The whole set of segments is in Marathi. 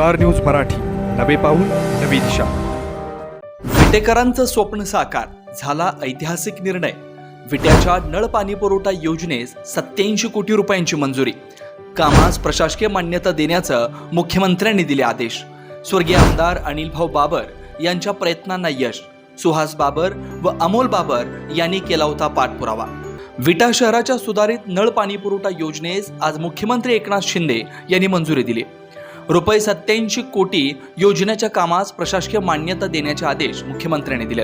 Star news Marathi. नवे पाऊल नवी दिशा. विटेकरांचं स्वप्न साकार झाला ऐतिहासिक निर्णय. विट्याच्या नळ पाणी पुरवठा योजनेस सत्याऐंशी कोटी रुपयांची मंजुरी. कामास प्रशासकीय मान्यता देण्याचं मुख्यमंत्र्यांनी दिले आदेश. स्वर्गीय आमदार अनिलभाऊ बाबर यांच्या प्रयत्नांना यश. सुहास बाबर व अमोल बाबर यांनी केला होता पाठपुरावा. विटा शहराच्या सुधारित नळ पाणी पुरवठा योजनेस आज मुख्यमंत्री एकनाथ शिंदे यांनी मंजुरी दिली. रुपये सत्याऐंशी कोटी योजनेच्या कामास प्रशासकीय मान्यता देण्याचे आदेश मुख्यमंत्र्यांनी दिले.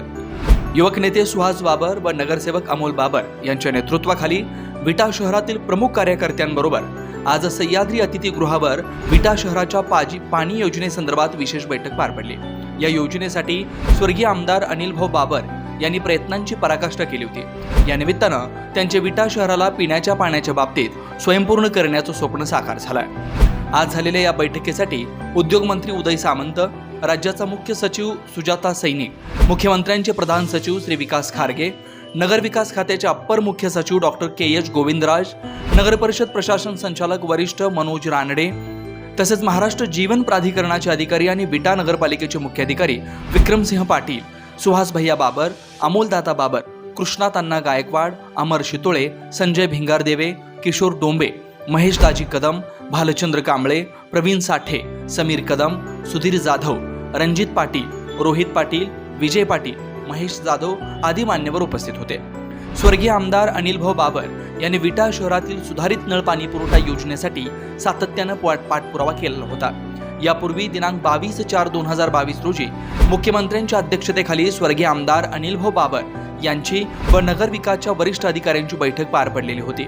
युवक नेते सुहास बाबर व नगरसेवक अमोल बाबर यांच्या नेतृत्वाखाली विटा शहरातील प्रमुख कार्यकर्त्यांबरोबर आज सह्याद्री अतिथीगृहावर विटा शहराच्या पाजी पाणी योजनेसंदर्भात विशेष बैठक पार पडली. या योजनेसाठी स्वर्गीय आमदार अनिलभाऊ बाबर यांनी प्रयत्नांची पराकाष्ठा केली होती. या निमित्तानं त्यांचे विटा शहराला पिण्याच्या पाण्याच्या बाबतीत स्वयंपूर्ण करण्याचं स्वप्न साकार झालं आज झालेल्या या बैठकीसाठी उद्योगमंत्री उदय सामंत राज्याचा मुख्य सचिव सुजाता सैनिक मुख्यमंत्र्यांचे प्रधान सचिव श्री विकास खारगे नगर विकास खात्याचे अप्पर मुख्य सचिव डॉक्टर के एच गोविंदराज नगरपरिषद प्रशासन संचालक वरिष्ठ मनोज रानडे तसेच महाराष्ट्र जीवन प्राधिकरणाचे अधिकारी आणि विटा नगरपालिकेचे मुख्याधिकारी विक्रमसिंह पाटील सुहास भैया बाबर अमोलदाता बाबर कृष्णातांना गायकवाड अमर शितोळे संजय भिंगारदेवे किशोर डोंबे महेश दाजी कदम भालचंद्र कांबळे प्रवीण साठे समीर कदम सुधीर जाधव रणजित पाटील रोहित पाटील विजय पाटील महेश जाधव आदी मान्यवर उपस्थित होते. स्वर्गीय आमदार अनिलभाऊ बाबर यांनी विटा शहरातील सुधारित नळ पाणी पुरवठा योजनेसाठी सातत्यानं पाठ- पाठपुरावा केलेला होता. यापूर्वी दिनांक बावीस चार दोन हजार बावीस रोजी मुख्यमंत्र्यांच्या अध्यक्षतेखाली स्वर्गीय आमदार अनिलभाऊ बाबर यांची व नगरविकासच्या वरिष्ठ अधिकाऱ्यांची बैठक पार पडलेली होती.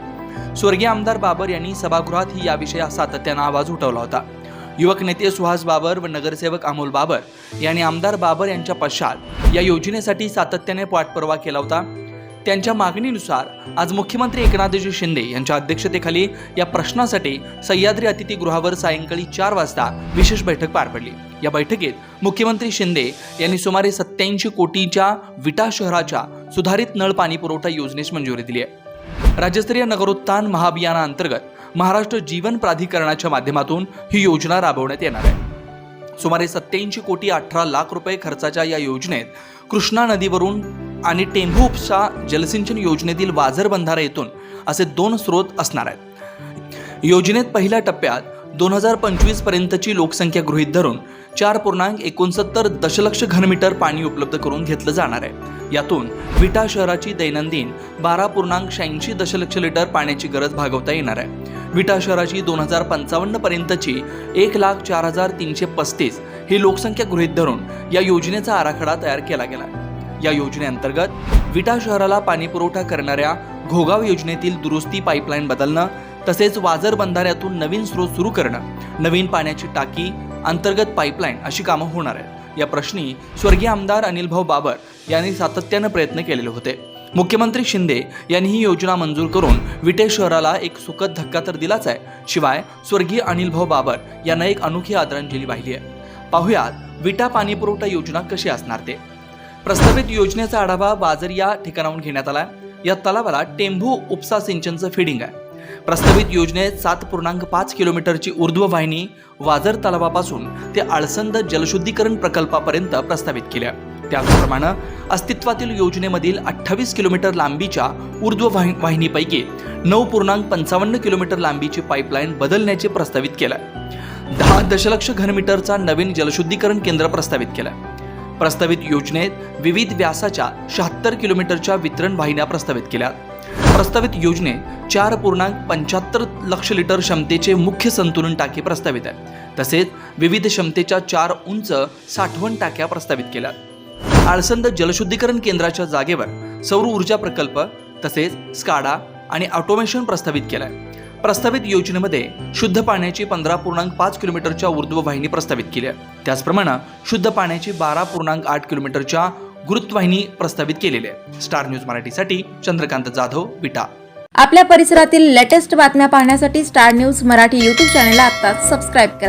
स्वर्गीय आमदार बाबर यांनी सभागृहात ही याविषयी सातत्यानं आवाज उठवला होता. युवक नेते सुहास बाबर व नगरसेवक अमोल बाबर यांनी आमदार बाबर यांच्या पश्चात या योजनेसाठी सातत्याने पाठपुरावा केला होता. त्यांच्या मागणीनुसार आज मुख्यमंत्री एकनाथजी शिंदे यांच्या अध्यक्षतेखाली या प्रश्नासाठी सह्याद्री अतिथीगृहावर सायंकाळी चार वाजता विशेष बैठक पार पडली. या बैठकीत मुख्यमंत्री शिंदे यांनी सुमारे सत्याऐंशी कोटीच्या विटा शहराच्या सुधारित नळ पाणी पुरवठा योजनेस मंजुरी दिली आहे. राज्यस्तरीय नगरोत्थान महाअभियानाअंतर्गत महाराष्ट्र जीवन प्राधिकरणाच्या माध्यमातून ही योजना राबवण्यात येणार आहे. सुमारे सत्याऐंशी कोटी अठरा लाख रुपये खर्चाच्या या योजनेत कृष्णा नदीवरून आणि टेंभू उपसा जलसिंचन योजनेतील वाझर बंधारा येथून असे दोन स्रोत असणार आहेत. योजनेत पहिल्या टप्प्यात दोन हजार पंचवीस पर्यंतची लोकसंख्या गृहीत धरून चार पूर्णांक एकोणसत्तर दशलक्ष घनमीटर पाणी उपलब्ध करून घेतलं जाणार आहे. यातून विटा शहराची दैनंदिन बारा पूर्णांक शहाऐंशी दशलक्ष लिटर पाण्याची गरज भागवता येणार आहे. विटा शहराची दोन हजार पंचावन्न पर्यंतची एक लाख चार हजार तीनशे पस्तीस ही लोकसंख्या गृहीत धरून या योजनेचा आराखडा तयार केला गेला या योजनेअंतर्गत विटा शहराला पाणी पुरवठा करणाऱ्या घोगाव योजनेतील दुरुस्ती पाईपलाईन बदलणं तसेच वाजर बंधाऱ्यातून नवीन स्रोत सुरू करणं नवीन पाण्याची टाकी अंतर्गत पाईपलाईन अशी कामं होणार आहेत. या प्रश्नी स्वर्गीय आमदार अनिलभाऊ बाबर यांनी सातत्यानं प्रयत्न केलेले होते. मुख्यमंत्री शिंदे यांनी ही योजना मंजूर करून विटे शहराला एक सुखद धक्का तर दिलाच आहे. शिवाय स्वर्गीय अनिलभाऊ बाबर यांना एक अनोखी आदरांजली वाहिली आहे. पाहुयात विटा पाणी पुरवठा योजना कशी असणार ते. प्रस्तावित योजनेचा आढावा बाजर या ठिकाणाहून घेण्यात आला या तलावाला टेंभू उपसा सिंचनचं फिडिंग आहे. प्रस्तावित योजनेत सात पूर्णांक पाच किलोमीटरची ऊर्ध्व वाहिनी वाजर तलावापासून ते आळसंद जलशुद्धीकरण प्रकल्पापर्यंत प्रस्तावित केल्या. त्याचप्रमाणे अस्तित्वातील योजनेमधील अठ्ठावीस किलोमीटर लांबीच्या ऊर्ध्व वाहि वाहिनीपैकी नऊ पूर्णांक पंचावन्न किलोमीटर लांबीची पाईपलाईन बदलण्याचे प्रस्तावित केलं दहा दशलक्ष घनमीटरचा नवीन जलशुद्धीकरण केंद्र प्रस्तावित केलं प्रस्तावित योजनेत विविध व्यासाच्या शहात्तर किलोमीटरच्या वितरण वाहिन्या प्रस्तावित केल्या प्रस्तावित योजने चार पूर्णांक पंच्याहत्तर लक्ष लिटर क्षमतेचे मुख्य संतुलन टाकी प्रस्तावित आहे तसेच विविध क्षमतेच्या चार उंच साठवण टाक्या प्रस्तावित केल्या. आळसंद जलशुद्धीकरण केंद्राच्या जागेवर सौर ऊर्जा प्रकल्प तसेच स्काडा आणि ऑटोमेशन प्रस्तावित केलाय. प्रस्तावित योजनेमध्ये शुद्ध पाण्याची पंधरा पूर्णांक पाच किलोमीटरच्या ऊर्ध्व वाहिनी प्रस्तावित केली आहे. त्याचप्रमाणे शुद्ध पाण्याची बारा पूर्णांक आठ किलोमीटरच्या गुरुत्वाहिनी प्रस्तावित केलेली आहे. स्टार न्यूज मराठीसाठी चंद्रकांत जाधव विटा. आपल्या परिसरातील लेटेस्ट बातम्या पाहण्यासाठी स्टार न्यूज मराठी यूट्यूब चॅनलला आता सबस्क्राईब करा.